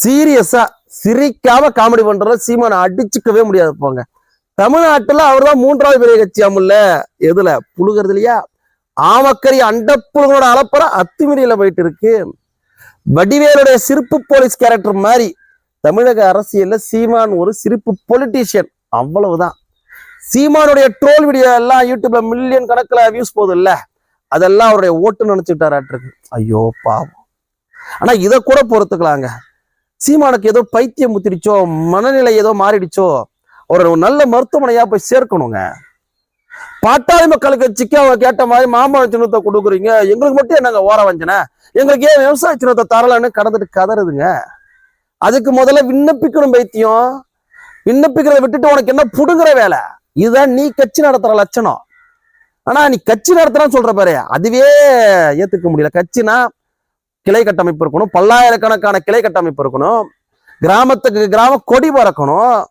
சீரியஸா சிரிக்காம காமெடி பண்றதை சீமானை அடிச்சுக்கவே முடியாது போங்க தமிழ்நாட்டுல அவர்தான் மூன்றாவது பெரிய கட்சியாமுல்ல எதுல? புழுகிறது இல்லையா ஆமக்கரி அண்டப்புழுகளோட அளப்பற அத்துமீறியில போயிட்டு இருக்கு வடிவேலுடைய சிரிப்பு போலீஸ் கேரக்டர் மாதிரி தமிழக அரசியல்ல சீமான் ஒரு சிரிப்பு பொலிட்டீஷியன் அவ்வளவுதான். சீமானுடைய ட்ரோல் வீடியோ எல்லாம் யூடியூப்ல மில்லியன் கணக்குல வியூஸ் போகுது இல்ல அதெல்லாம் அவருடைய ஓட்டு நினைச்சுட்டாராட்டிருக்கு ஐயோ பாவம். ஆனா இதை கூட பொறுத்துக்கலாங்க. சீமானுக்கு ஏதோ பைத்தியம் முத்திடுச்சோ மனநிலை ஏதோ மாறிடுச்சோ ஒரு நல்ல மருத்துவமனையா போய் சேர்க்கணுங்க. பாட்டாளி மக்கள் கட்சிக்கு அவங்க கேட்ட மாதிரி மாம்பழ சின்னத்தை கொடுக்குறீங்க. எங்களுக்கு மட்டும் என்னங்க ஓர வஞ்சனை? எங்களுக்கு ஏன் விவசாய சின்னத்தை தரலன்னு கடந்துட்டு கதறுதுங்க. அதுக்கு முதல்ல விண்ணப்பிக்கணும் பைத்தியம். விண்ணப்பிக்கிறத விட்டுட்டு உனக்கு என்ன புடுங்குற வேலை? இதுதான் நீ கட்சி நடத்துற லட்சணம். ஆனா நீ கட்சி நடத்துறான்னு சொல்ற பாரு. அதுவே ஏத்துக்க முடியல. கட்சினா கிளை கட்டமைப்பு இருக்கணும். பல்லாயிரக்கணக்கான கிளை கட்டமைப்பு இருக்கணும். கிராமத்துக்கு கிராம கொடி பறக்கணும்.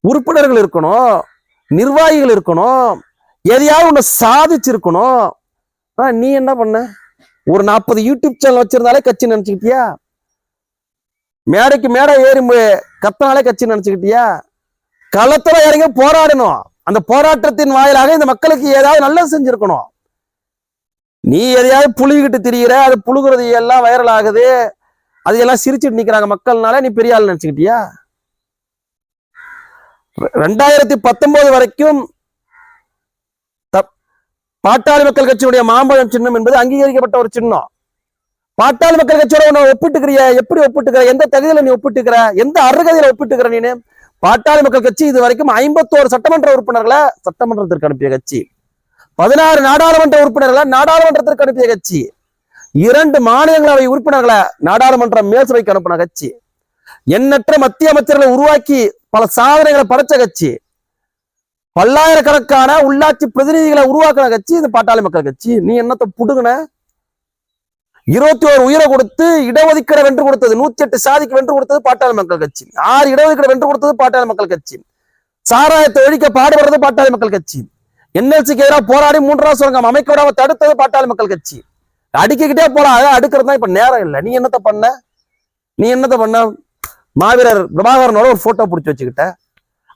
உறுப்பினர்கள் இருக்கணும். நிர்வாகிகள் இருக்கணும். எதையாவது ஒன்று சாதிச்சிருக்கணும். ஆனா நீ என்ன பண்ண? ஒரு நாற்பது யூடியூப் சேனல் வச்சிருந்தாலே கட்சி நினச்சிக்கிட்டியா? மேடைக்கு மேடை ஏறி கத்தனாலே கட்சி நினச்சிக்கிட்டியா? களத்துல இறங்கி போராடணும். அந்த போராட்டத்தின் வாயிலாக இந்த மக்களுக்கு ஏதாவது நல்லது செஞ்சிருக்கணும். நீ எதையாவது புழுகிட்டு திரியிற அது புழுகிறது எல்லாம் வைரல் ஆகுது. அது எல்லாம் நிக்கிறாங்க மக்கள்னால நீ பெரிய ஆள் நினைச்சுக்கிட்டியா? ரெண்டாயிரத்தி பத்தொன்பது வரைக்கும் பாட்டாளி மக்கள் கட்சியுடைய மாம்பழம் சின்னம் என்பது அங்கீகரிக்கப்பட்ட ஒரு சின்னம். பாட்டாளி மக்கள் கட்சியோட உன்னை ஒப்பிட்டுக்கிறிய எப்படி ஒப்பிட்டுக்கிற எந்த தகுதியில நீ ஒப்பிட்டுக்கிற எந்த அருகதையில ஒப்பிட்டுக்கிற நீனு? பாட்டாளி மக்கள் கட்சி இது வரைக்கும் ஐம்பத்தோரு சட்டமன்ற உறுப்பினர்களை சட்டமன்றத்திற்கு அனுப்பிய கட்சி. பதினாறு நாடாளுமன்ற உறுப்பினர்களை நாடாளுமன்றத்திற்கு அனுப்பிய கட்சி. இரண்டு மாநிலங்களவை உறுப்பினர்களை நாடாளுமன்ற மேல்சபைக்கு அனுப்பின கட்சி. எண்ணற்ற மத்திய அமைச்சர்களை உருவாக்கி பல சாதனைகளை படைச்ச கட்சி. பல்லாயிரக்கணக்கான உள்ளாட்சி பிரதிநிதிகளை உருவாக்கின கட்சி இந்த பாட்டாளி மக்கள் கட்சி. நீ என்னத்தை புடுங்கின? இருபத்தி ஒரு உயிரை கொடுத்து இடஒதுக்கீடு வென்று கொடுத்தது நூத்தி எட்டு சாதிக்கு வென்று கொடுத்தது பாட்டாளி மக்கள் கட்சி. ஆறு இடஒதுக்கீடு வென்று கொடுத்தது பாட்டாளி மக்கள் கட்சி. சாராயத்தை ஒழிக்க பாடுபடுறது பாட்டாளி மக்கள் கட்சி. என்எல்சிக்கு எதிராக போராடி மூன்றாவது சுரங்கம். அமைக்க விடாம தடுத்தது பாட்டாளி மக்கள் கட்சி. அடிக்கிக்கிட்டே போலாம் அடுக்கிறது தான் இப்ப நேரம் இல்லை. நீ என்னத்த பண்ண? நீ என்னத்த பண்ண? மாவீரர் பிரபாகரனோட ஒரு போட்டோ பிடிச்சி வச்சுக்கிட்ட.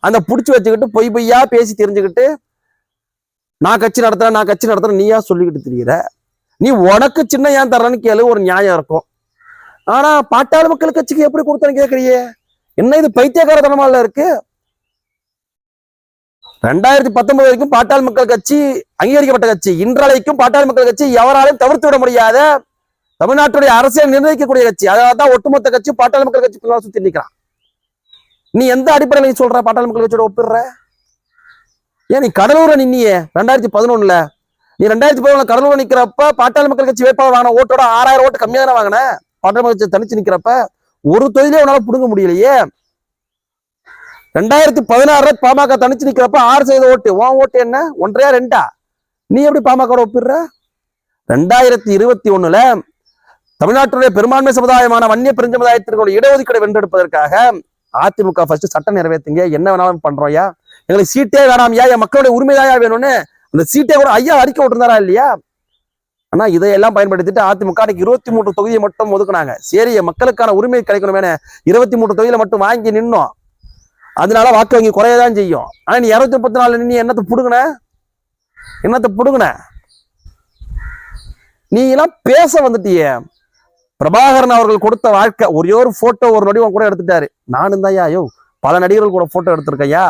அந்த பிடிச்சி வச்சுக்கிட்டு பொய் பொய்யா பேசி தெரிஞ்சுக்கிட்டு நான் கட்சி நடத்துறேன் நான் கட்சி நடத்துறேன் நீயா சொல்லிக்கிட்டு தெரியுற. நீ உனக்கு சின்ன ஏன் தர்றேன்னு கேளு ஒரு நியாயம் இருக்கும். ஆனா பாட்டாளி மக்கள் கட்சிக்கு எப்படி கொடுத்தேன்னு கேட்கறியே என்ன இது பைத்தியக்காரத்தனமால இருக்கு? ரெண்டாயிரத்தி பத்தொன்பது வரைக்கும் பாட்டாள் மக்கள் கட்சி அங்கீகரிக்கப்பட்ட கட்சி. இன்றளைக்கும் பாட்டாள் மக்கள் கட்சி எவராலும் தவிர்த்து விட முடியாத தமிழ்நாட்டுடைய அரசியல் நிர்ணயிக்கக்கூடிய கட்சி. அதாவது தான் ஒட்டுமொத்த கட்சி பாட்டாள் மக்கள் கட்சி பின்னால் சுத்தி நிற்கிறான் நீ எந்த அடிப்படையில் நீ சொல்ற பாட்டாள் மக்கள் கட்சியோட ஒப்பிடுற? ஏன் நீ கடலூரை நின்னியே? ரெண்டாயிரத்தி பதினொன்னுல. நீ ரெண்டாயிரத்தி பதினொன்னுல கடலூர் நிக்கிறப்ப பாட்டாளி மக்கள் கட்சி வேட்பாளர் வாங்கின ஓட்டோட ஆறாயிரம் ஓட்டு கம்மியா தானே வாங்கின? பாட்டாளி மக்கள் கட்சி தனிச்சு நிற்கிறப்ப ஒரு தொழிலே உன்னால புடுங்க முடியலையே. ரெண்டாயிரத்தி பதினாறுல பாமக தனிச்சு நிக்கிறப்ப ஆறு செய்த ஓட்டு. உன் ஓட்டு என்ன? ஒன்றையா ரெண்டா? நீ எப்படி பாமக ஒப்பிடுற? ரெண்டாயிரத்தி இருபத்தி ஒண்ணுல தமிழ்நாட்டுடைய பெரும்பான்மை சமுதாயமான வன்னிய பெருஞ்சமுதாயத்திற்கு இடஒதுக்கீடு வென்றெடுப்பதற்காக அதிமுக ஃபர்ஸ்ட் சட்டம் நிறைவேற்றுங்க என்ன வேணாலும் பண்றோம்யா எங்களுக்கு சீட்டே வேணாம்யா என் மக்களுடைய உரிமைதாயா வேணும்னு அந்த சீட்டை கூட ஐயா அறிக்கை விட்டுருந்தாரா இல்லையா? ஆனா இதையெல்லாம் பயன்படுத்திட்டு அதிமுக அன்னைக்கு இருபத்தி மூன்று தொகுதியை மட்டும் ஒதுக்குனாங்க. சரி மக்களுக்கான உரிமை கிடைக்கணுமேனு இருபத்தி மூன்று தொகுதியில மட்டும் வாங்கி நின்னோம். அதனால வாக்கு வங்கி குறையதான் செய்யும். ஆனா நீ இருநூத்தி முப்பத்தி நாலு நீ என்னத்தை புடுங்கின? என்னத்தை பிடுங்கின? நீ எல்லாம் பேச வந்துட்டியே. பிரபாகரன் அவர்கள் கொடுத்த வாழ்க்கை ஒரே ஒரு போட்டோ ஒரு நொடி கூட எடுத்துட்டாரு. நானும் தான் ஐயோ பல நடிகர்கள் கூட போட்டோ எடுத்திருக்கையா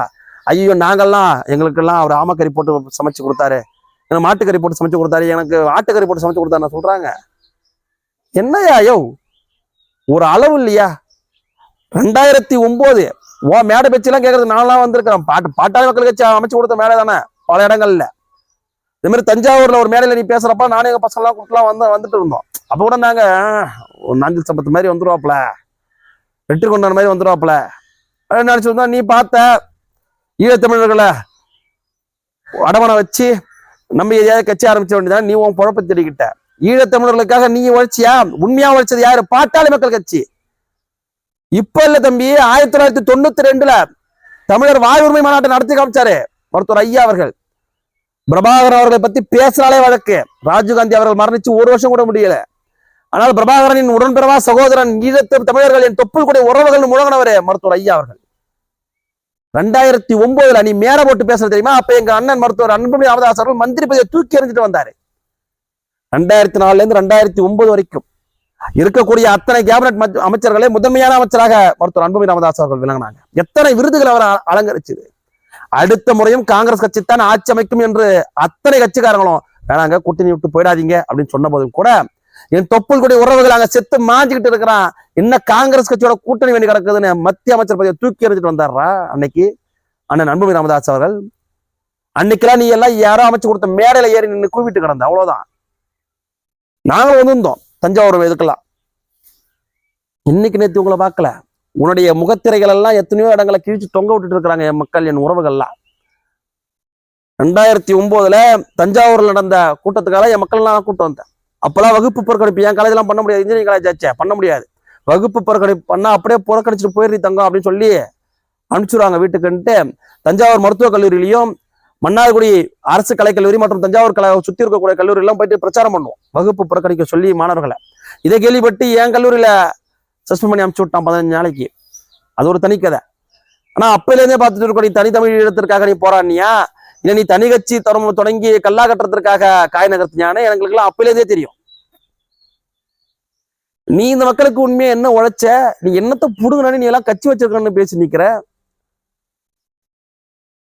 ஐயோ. நாங்கள்லாம் எங்களுக்கெல்லாம் அவர் ஆமக்கறி போட்டு சமைச்சு கொடுத்தாரு. எனக்கு மாட்டுக்கறி போட்டு சமைச்சு கொடுத்தாரு. எனக்கு ஆட்டுக்கறி போட்டு சமைச்சு கொடுத்தாரு சொல்றாங்க. என்னய்யா ஐயோ ஒரு அளவு இல்லையா? ரெண்டாயிரத்தி ஒன்பது ஓ மேடை பேச்செல்லாம் கேட்கறது நான்லாம் வந்திருக்கிறேன் பாட்டு பாட்டாளி மக்கள் கட்சி அமைச்சு கொடுத்த மேடை தானே பல இடங்கள்ல. இது மாதிரி தஞ்சாவூர்ல ஒரு மேடையில நீ பேசுறப்ப நானும் எங்க பசங்களாம் கூட்டலாம் வந்து வந்துட்டு இருந்தோம். அப்ப கூட நாங்க ஒரு நாஞ்சில் சம்பத்து மாதிரி வந்துருவாப்ல வெற்றி கொண்டாட மாதிரி வந்துருவாப்ல நினைச்சிருந்தோம் நீ பார்த்த ஈழத்தமிழர்களை அடமனை வச்சு நம்ம எதையாவது கட்சி ஆரம்பிச்ச வேண்டியதான் நீ உன் குழப்ப தேடிக்கிட்ட. ஈழத்தமிழர்களுக்காக நீ உழைச்சியா? உண்மையா உழைச்சது யாரு? பாட்டாளி மக்கள் கட்சி. இப்ப இல்ல தம்பி ஆயிரத்தி தொள்ளாயிரத்தி தொண்ணூத்தி ரெண்டுல தமிழர் வாய் உரிமை மாநாட்டை நடத்தி காமிச்சாரு மருத்துவர் ஐயா அவர்கள். பிரபாகர் அவர்களை பத்தி பேசினாலே வழக்கு. ராஜீவ்காந்தி அவர்கள் மரணிச்சு ஒரு வருஷம் கூட முடியல. ஆனால் பிரபாகரனின் உடன்பிறவா சகோதரன் ஈழத்து தமிழர்கள் என் தொப்புள் கூடிய உறவுகள் முழங்கினவரே மருத்துவர் ஐயா அவர்கள். ரெண்டாயிரத்தி ஒன்பதுல நீ மேல போட்டு பேசுறது தெரியுமா? அப்ப எங்க அண்ணன் மருத்துவர் அன்புமணி ராமதாஸ் அவர்கள் மந்திரி பதவியை தூக்கி எறிஞ்சிட்டு வந்தாரு. ரெண்டாயிரத்தி நாலுல இருந்து ரெண்டாயிரத்தி ஒன்பது வரைக்கும். இருக்கக்கூடிய அத்தனை கேபினட் மத்- அமைச்சர்களே முதன்மையான அமைச்சராக மருத்துவர் அன்புமணி ராமதாஸ் அவர்கள் விளங்கினாங்க. எத்தனை விருதுகள் அவர் அலங்கரிச்சது. அடுத்த முறையும் காங்கிரஸ் கட்சி தான் ஆட்சி அமைக்கும் என்று அத்தனை கட்சிக்காரங்களும் வேணாங்க கூட்டணி விட்டு போயிடாதீங்க அப்படின்னு சொன்ன போதும் கூட என் தொப்புள் கூடிய உறவுகள் அங்க செத்து மாஞ்சிக்கிட்டு இருக்கிறான். என்ன காங்கிரஸ் கட்சியோட கூட்டணி வேண்டி கிடக்குதுன்னு மத்திய அமைச்சர் பதவியை தூக்கி எறிஞ்சிட்டு வந்தாரா அன்னைக்கு? அண்ணன் அன்புமணி ராமதாஸ் அவர்கள். அன்னைக்கெல்லாம் நீ எல்லாம் யாரோ அமைச்சு கொடுத்த மேடையில ஏறி நின்று கூவிட்டு கிடந்த. அவ்வளவுதான். நாங்களும் வந்திருந்தோம். தஞ்சாவூர் இதுக்கெல்லாம். இன்னைக்கு நேத்து உங்களை பார்க்கல. உன்னுடைய முகத்திரைகள் எல்லாம் எத்தனையோ இடங்களை கிழிச்சு தொங்க விட்டுட்டு இருக்கிறாங்க என் மக்கள் என் உறவுகள்லாம். ரெண்டாயிரத்தி ஒன்பதுல தஞ்சாவூர்ல நடந்த கூட்டத்துக்காக என் மக்கள்லாம் கூட்டம் வந்தேன். அப்பெல்லாம் வகுப்பு புறக்கணிப்பு என் காலேஜ்லாம் பண்ண முடியாது. இன்ஜினியரிங் காலேஜ் ஆச்சே பண்ண முடியாது. வகுப்பு புறக்கணிப்பு பண்ணா அப்படியே புறக்கணிச்சுட்டு போயிடுறீ தங்கம் அப்படின்னு சொல்லி அனுப்பிச்சுடுவாங்க வீட்டுக்குன்ட்டு தஞ்சாவூர் மருத்துவக் கல்லூரியிலையும் மன்னார்குடி அரசு கலைக்கல்லூரி மற்றும் தஞ்சாவூர் கலை சுத்தி இருக்கக்கூடிய கல்லூரி எல்லாம் போயிட்டு பிரச்சாரம் பண்ணுவோம். வகுப்பு புறக்கணிக்க சொல்லி மாணவர்களை. இதை கேள்விப்பட்டு என் கல்லூரியில சஸ்பெண்ட் பண்ணி அனுப்பிச்சு விட்டான் பதினஞ்சு நாளைக்கு. அது ஒரு தனி கதை. ஆனா அப்பையிலேருந்தே பார்த்துட்டு இருக்க நீ தனித்தமிழ் இடத்திற்காக நீ போராடினியா? இல்லை நீ தனி கட்சி தொடர்பு தொடங்கி கல்லா கட்டுறதுக்காக காய் நகர்த்தினானே எங்களுக்கெல்லாம் அப்பையிலேருந்தே தெரியும். நீ இந்த மக்களுக்கு உண்மையா என்ன உழைச்ச? நீ என்னத்தை புடுங்கினானே நீ எல்லாம் கட்சி வச்சிருக்கணும்னு பேசி நிக்கிற?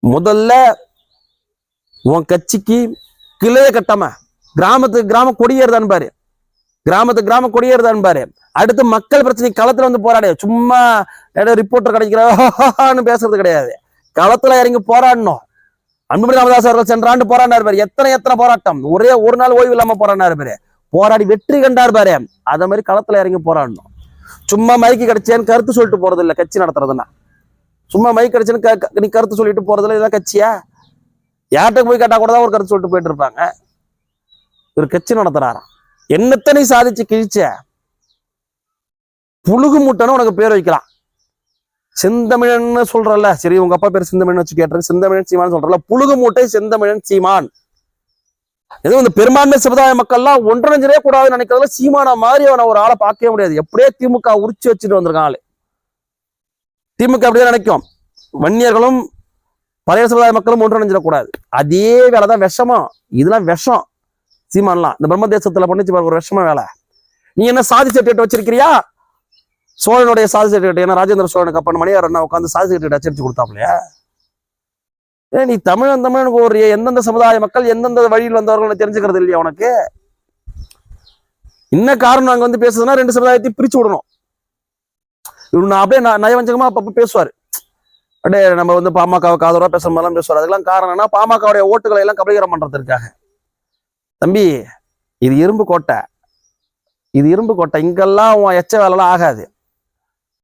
முதல்ல உன் கட்சிக்கு கிளைய கட்டாம கிராமத்துக்கு கிராம கொடியேறுதான் பாரு கிராமத்துக்கு கிராம கொடியேறுதான் பாரு அடுத்து மக்கள் பிரச்சனை களத்துல வந்து போராடு. சும்மா ஏதோ ரிப்போர்ட்டர் கிடைக்கிறான்னு பேசுறது கிடையாது. களத்துல இறங்கி போராடணும். அன்புமணி ராமதாஸ் அவர்கள் சென்ற ஆண்டு போராடினார் பாரு. எத்தனை எத்தனை போராட்டம். ஒரே ஒரு நாள் ஓய்வு இல்லாம போராடினார் பாரு. போராடி வெற்றி கண்டார் பாரு. அத மாதிரி களத்துல இறங்கி போராடணும். சும்மா மைக்கு கிடைச்சேன்னு கருத்து சொல்லிட்டு போறது இல்ல கட்சி நடத்துறதுன்னா. சும்மா மைக் கிடைச்சேன்னு நீ கருத்து சொல்லிட்டு போறதுல இதெல்லாம் கட்சியா? யார்கிட்ட போய் கேட்டா கூட தான் ஒரு கருத்து சொல்லிட்டு போயிட்டு இருப்பாங்க. ஒரு கட்சி நடத்துறாராம். என்னத்தனை சாதிச்சு கிழிச்ச? புழுகு முட்டைன்னு உனக்கு பேர் வைக்கலாம். செந்தமிழன்னு சொல்றல சரி உங்க அப்பா பேர் செந்தமிழன் வச்சு கேட்டுரு செந்தமிழன் சீமான் சொல்றல புழுகு மூட்டை செந்தமிழன் சீமான். ஏதோ இந்த பெரும்பான்மை சமுதாய மக்கள்லாம் ஒன்றிணைஞ்சிடவே கூடாதுன்னு நினைக்கிறதுல சீமானா மாதிரி அவனை ஒரு ஆளை பார்க்கவே முடியாது. எப்படியே திமுக உரிச்சு வச்சுட்டு வந்திருக்கான் ஆளு. திமுக அப்படியே நினைக்கும். வன்னியர்களும் பழைய சமுதாய மக்களும் ஒன்றிணைஞ்சிடக்கூடாது. அதே வேலை தான் விஷமம். இதெல்லாம் விஷம். சீமான்லாம் இந்த பிரம்ம தேசத்துல பண்ணிச்சு பாரு ஒரு விஷம வேலை. நீ என்ன சாதி சர்டிஃபிகேட் வச்சிருக்கிறியா? சோழனுடைய சாதி சர்டிஃபிகேட் ஏன்னா ராஜேந்திர சோழனுக்கு அப்பன் மணியார் அண்ணா உட்காந்து சாதி சர்டிஃபிகேட் அச்சரிச்சு கொடுத்தாப்லையா? ஏ நீ தமிழன் தமிழனுக்கு ஒரு எந்தெந்த சமுதாய மக்கள் எந்தெந்த வழியில் வந்தவர்கள் தெரிஞ்சுக்கிறது இல்லையா உனக்கு? என்ன காரணம் அங்க வந்து பேசுறதுன்னா ரெண்டு சமுதாயத்தையும் பிரிச்சு விடணும். இவரு நான் அப்படியே நான் நயவஞ்சகமா அப்பப்போ பேசுவாரு. அப்படியே நம்ம வந்து பாமகவுக்கு ஆதரவா பேச மாதிரிலாம் பேசுவார் அதெல்லாம் காரணம் என்ன பாமகவுடைய ஓட்டுகளை எல்லாம் கபலீகரம் பண்ணுறதுக்காக தம்பி இது இரும்பு கோட்டை. இது இரும்பு கோட்டை. இங்கெல்லாம் உன் எச்ச வேலைலாம் ஆகாது.